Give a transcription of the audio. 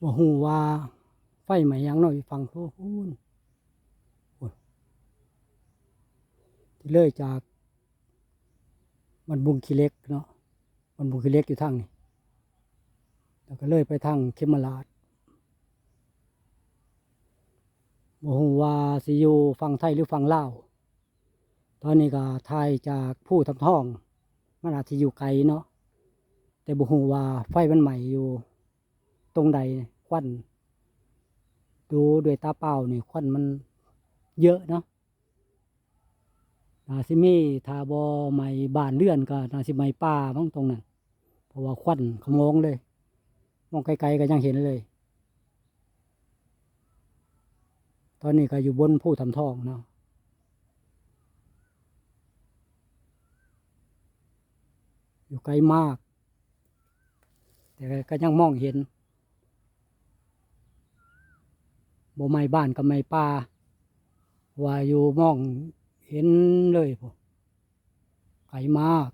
บ่ฮู้ว่า ไฟไหม้ยังเนาะอยู่ฝั่งโน้นที่เลยจาก มันบุงขี้เล็กเนาะมันบุงขี้เล็กอยู่ทางนี้แล้วก็เลยไปทางเขมราชบ่ฮู้ว่าสิอยู่ฝั่งไทยหรือฝั่งลาวตอนนี้ก็ทายจากผู้ทำท่อง มันอาจจะอยู่ไกลเนาะแต่บ่ฮู้ว่าไฟมันไหม้อยู่ ตรงใดควันดูด้วยตาเปล่านี่ควันมันเยอะเนาะนาซิมีทาบอไหม้บานเรือนก็นาซิไม้ป่าบ้างตรงนั้นเพราะว่าควันขโมงเลย มองไกลๆก็ยังเห็นเลย ตอนนี้ก็อยู่บนผู้ทำทองเนาะอยู่ไกลมาก แต่ก็ยังมองเห็น บ่ไม่บ้านกับไม่ป่าว่าอยู่มองเห็นเลยพอไกลมาก